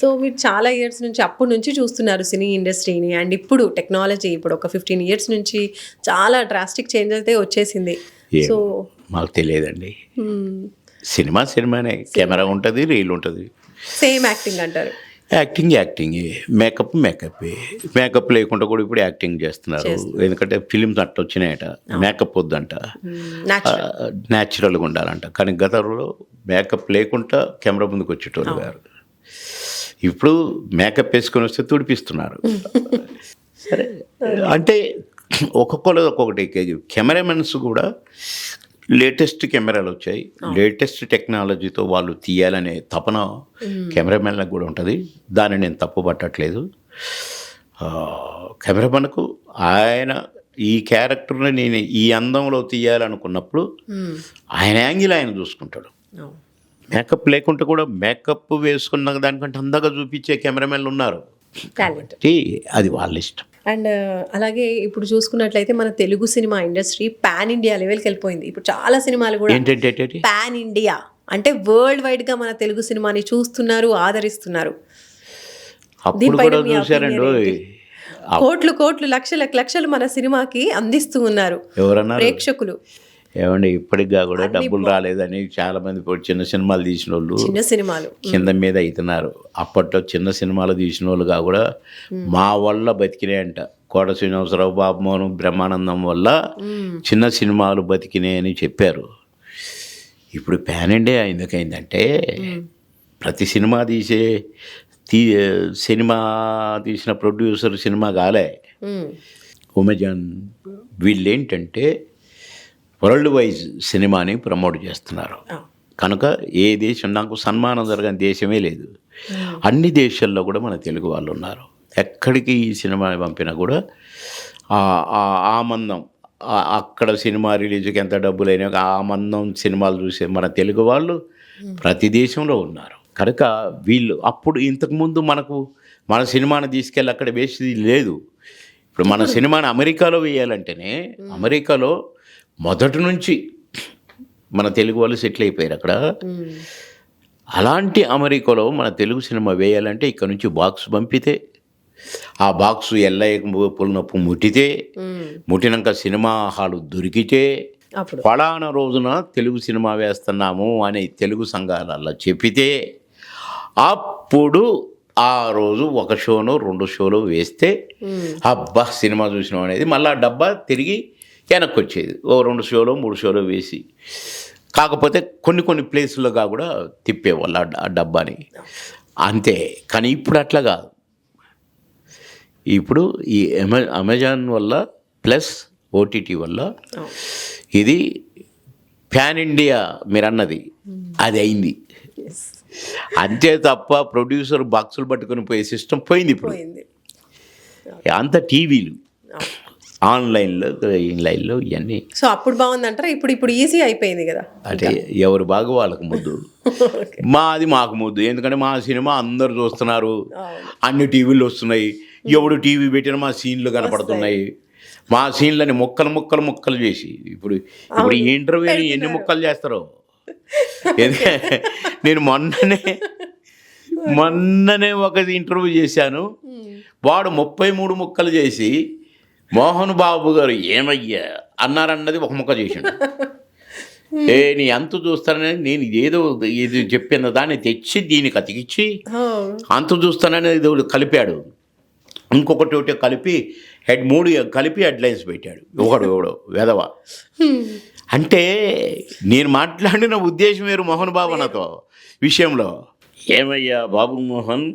So మీరు చాలా years నుంచి అప్పటి నుంచి చూస్తున్నారు సినీ ఇండస్ట్రీని. అండ్ ఇప్పుడు టెక్నాలజీ ఇప్పుడు ఒక ఫిఫ్టీన్ ఇయర్స్ నుంచి చాలా డ్రాస్టిక్ చేంజ్ అయితే వచ్చేసింది. సో మాకు తెలియదండి. సినిమా సినిమానే కెమెరా ఉంటుంది రీల్ ఉంటుంది. సేమ్ యాక్టింగ్ అంటారు. Acting acting makeup makeup makeup లేకుండా కూడా ఇప్పుడు యాక్టింగ్ చేస్తున్నారు. ఎందుకంటే ఫిలిమ్స్ అట్ట వచ్చినాయట. మేకప్ వద్దంట. న్యాచురల్ న్యాచురల్గా ఉండాలంట. కానీ గతంలో మేకప్ లేకుండా కెమెరా ముందుకు వచ్చేటోళ్ళు గారు. ఇప్పుడు మేకప్ వేసుకొని వస్తే తుడిపిస్తున్నారు. సరే. అంటే ఒక్కొక్కరు ఒక్కొక్కటి కెమెరామెన్స్ కూడా లేటెస్ట్ కెమెరాలు వచ్చాయి. లేటెస్ట్ టెక్నాలజీతో వాళ్ళు తీయాలనే తపన కెమెరామెన్లకు కూడా ఉంటుంది. దాన్ని నేను తప్పు పట్టట్లేదు. కెమెరామెన్కు ఆయన ఈ క్యారెక్టర్ని నేను ఈ అందంలో తీయాలనుకున్నప్పుడు ఆయన యాంగిల్ ఆయన చూసుకుంటాడు. మేకప్ లేకుంటే కూడా మేకప్ వేసుకున్న దానికంటే అందంగా చూపించే కెమెరామెన్లు ఉన్నారు. కాబట్టి అది వాళ్ళ ఇష్టం అండ్ అలాగే ఇప్పుడు చూసుకున్నట్లయితే మన Telugu cinema industry pan India లెవెల్కి వెళ్ళిపోయింది. ఇప్పుడు చాలా సినిమాలు కూడా? Pan India. అంటే వరల్డ్ వైడ్గా మన తెలుగు సినిమాని చూస్తున్నారు ఆదరిస్తున్నారు? కోట్లు కోట్లు లక్షల లక్షలు మన సినిమాకి అందిస్తూ ఉన్నారు. ప్రేక్షకులు. ఏమండి ఇప్పటిగా కూడా డబ్బులు రాలేదని చాలా మంది చిన్న సినిమాలు తీసిన వాళ్ళు చిన్న సినిమాలు. కింద మీద అవుతున్నారు అప్పట్లో చిన్న సినిమాలు తీసిన వాళ్ళుగా కూడా మా వల్ల బతికినాయంట. కోట శ్రీనివాసరావు బాబుమోహన్ బ్రహ్మానందం వల్ల చిన్న సినిమాలు బతికినాయి అని చెప్పారు. ఇప్పుడు ప్యాన్ ఇండియా ఎందుకైందంటే ప్రతి సినిమా తీసే తీ సినిమా తీసిన ప్రొడ్యూసర్ సినిమా కాలే. ఉమెజాన్ వీళ్ళు ఏంటంటే వరల్డ్ వైజ్ సినిమాని ప్రమోట్ చేస్తున్నారు. కనుక ఏ దేశం నాకు సన్మానం జరగని దేశమే లేదు. అన్ని దేశాల్లో కూడా మన తెలుగు వాళ్ళు ఉన్నారు. ఎక్కడికి ఈ సినిమా పంపినా కూడా ఆ- ఆ- ఆ మందం ఆ- అక్కడ సినిమా రిలీజ్కి ఎంత డబ్బులైనా ఆ మందం సినిమాలు చూసే మన తెలుగు వాళ్ళు ప్రతి దేశంలో ఉన్నారు. కనుక వీళ్ళు అప్పుడు ఇంతకుముందు మనకు మన సినిమాని తీసుకెళ్ళి అక్కడ వేసేది లేదు. ఇప్పుడు మన సినిమాని అమెరికాలో వేయాలంటేనే అమెరికాలో మొదటి నుంచి మన తెలుగు వాళ్ళు సెటిల్ అయిపోయారు అక్కడ. అలాంటి అమెరికాలో మన తెలుగు సినిమా వేయాలంటే ఇక్కడ నుంచి బాక్స్ పంపితే ఆ బాక్స్ ఎల్లయ్య పులినప్పు ముట్టితే. ముట్టినాక సినిమా హాలు దొరికితే ఫలానా రోజున తెలుగు సినిమా వేస్తున్నాము అని తెలుగు సంఘాలలో చెప్పితే అప్పుడు ఆ రోజు ఒక షోను రెండు షోలు వేస్తే. అబ్బా సినిమా చూసినాం అనేది మళ్ళీ ఆ డబ్బా తిరిగి వెనక్కి వచ్చేది ఓ రెండు షోలు మూడు షోలు వేసి. కాకపోతే కొన్ని కొన్ని ప్లేసులుగా కూడా తిప్పేవాళ్ళు ఆ డబ్బాని. అంతే. కానీ ఇప్పుడు అట్లా కాదు. ఇప్పుడు ఈ అమె అమెజాన్ వల్ల ప్లస్ ఓటీటీ వల్ల. ఇది ప్యాన్ ఇండియా మీరు అన్నది అది అయింది. అంతే తప్ప ప్రొడ్యూసర్ బాక్సులు పట్టుకొని పోయే సిస్టమ్ పోయింది ఇప్పుడు. అంత టీవీలు. ఆన్లైన్లో ఇన్లైన్లో ఇవన్నీ సో అప్పుడు బాగుందంటారా? ఇప్పుడు ఇప్పుడు ఈజీ అయిపోయింది కదా. అంటే ఎవరు బాగా వాళ్ళకు ముద్దు మాది మాకు ముద్దు. ఎందుకంటే మా సినిమా అందరు చూస్తున్నారు. అన్ని టీవీలు వస్తున్నాయి. ఎవడు టీవీ పెట్టినా మా సీన్లు కనపడుతున్నాయి. మా సీన్లని ముక్కలు ముక్కలు ముక్కలు చేసి. ఇప్పుడు ఇప్పుడు ఇంటర్వ్యూని ఎన్ని ముక్కలు చేస్తారో. నేను మొన్ననే మొన్ననే ఒక ఇంటర్వ్యూ చేశాను. వాడు ముప్పై మూడు ముక్కలు చేసి మోహన్ బాబు గారు ఏమయ్యా? అన్నారన్నది ఒక ముక్క చేసిండు. ఏ నీ అంత చూస్తానని నేను ఏదో ఇది చెప్పిన దాన్ని తెచ్చి దీనికి అతికిచ్చి. అంత చూస్తానని ఇది ఒకటి కలిపాడు. ఇంకొకటి ఒకటి కలిపి హెడ్ మూడు కలిపి హెడ్లైన్స్ పెట్టాడు. ఒకడు ఎవడో వెధవ అంటే నేను మాట్లాడిన ఉద్దేశం వేరు మోహన్ బాబు నాతో విషయంలో. ఏమయ్యా బాబు మోహన్?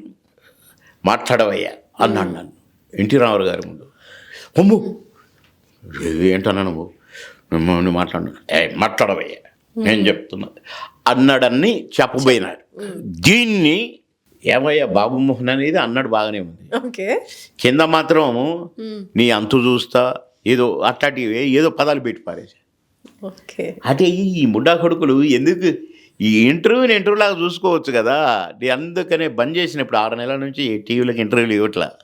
మాట్లాడవయ్యా అన్నాడు నన్ను. ఎన్టీ రామారావు గారి ముందు. అమ్ము ఏంటన్నా నువ్వు నువ్వు? నువ్వు మాట్లాడు. ఏ మాట్లాడవయ్యా. నేను చెప్తున్నా. అన్నాడని చెప్పబోయినాడు దీన్ని ఏమయ్యా బాబు మోహన్ అనేది అన్నాడు బాగానే ఉంది. ఓకే. కింద మాత్రం నీ అంతు చూస్తా ఏదో అట్లాంటివి ఏదో పదాలు పెట్టి పారేసి ఓకే. అంటే ఈ ముడ్డా కొడుకులు ఎందుకు ఈ ఇంటర్వ్యూని ఇంటర్వ్యూ లాగా చూసుకోవచ్చు కదా. అందుకనే బంద్ చేసినప్పుడు ఆరు నెలల నుంచి టీవీలకు ఇంటర్వ్యూలు ఇవ్వట్లా.